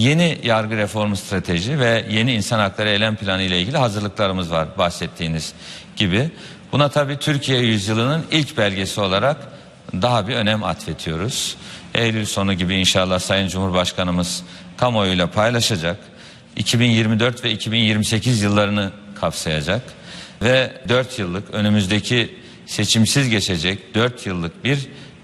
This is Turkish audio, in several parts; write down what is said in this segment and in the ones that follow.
Yeni yargı reformu strateji ve yeni insan hakları eylem planı ile ilgili hazırlıklarımız var bahsettiğiniz gibi. Buna tabii Türkiye yüzyılının ilk belgesi olarak daha bir önem atfediyoruz. Eylül sonu gibi inşallah Sayın Cumhurbaşkanımız kamuoyuyla paylaşacak. 2024 ve 2028 yıllarını kapsayacak ve 4 yıllık önümüzdeki seçimsiz geçecek 4 yıllık bir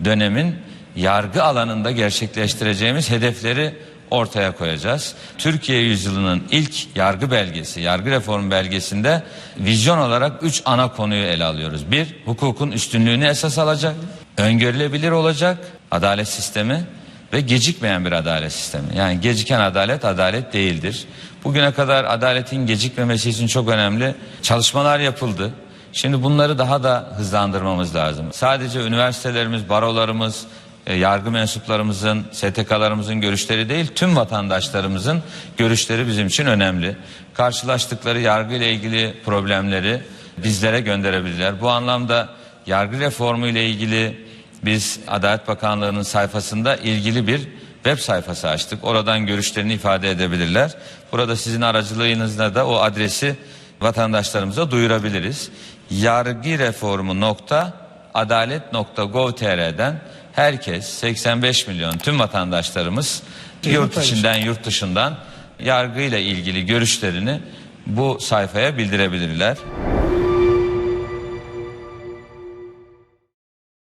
dönemin yargı alanında gerçekleştireceğimiz hedefleri ortaya koyacağız. Türkiye yüzyılının ilk yargı belgesi, yargı reformu belgesinde vizyon olarak 3 ana konuyu ele alıyoruz. Bir, hukukun üstünlüğünü esas alacak, öngörülebilir olacak adalet sistemi ve gecikmeyen bir adalet sistemi. Yani geciken adalet adalet değildir. Bugüne kadar adaletin gecikmemesi için çok önemli çalışmalar yapıldı. Şimdi bunları daha da hızlandırmamız lazım. Sadece üniversitelerimiz, barolarımız, yargı mensuplarımızın, STK'larımızın görüşleri değil, tüm vatandaşlarımızın görüşleri bizim için önemli. Karşılaştıkları yargı ile ilgili problemleri bizlere gönderebilirler. Bu anlamda yargı reformu ile ilgili biz Adalet Bakanlığı'nın sayfasında ilgili bir web sayfası açtık. Oradan görüşlerini ifade edebilirler. Burada sizin aracılığınızla da o adresi vatandaşlarımıza duyurabiliriz. Yargı herkes 85 milyon tüm vatandaşlarımız yurt içinden yurt dışından yargıyla ilgili görüşlerini bu sayfaya bildirebilirler.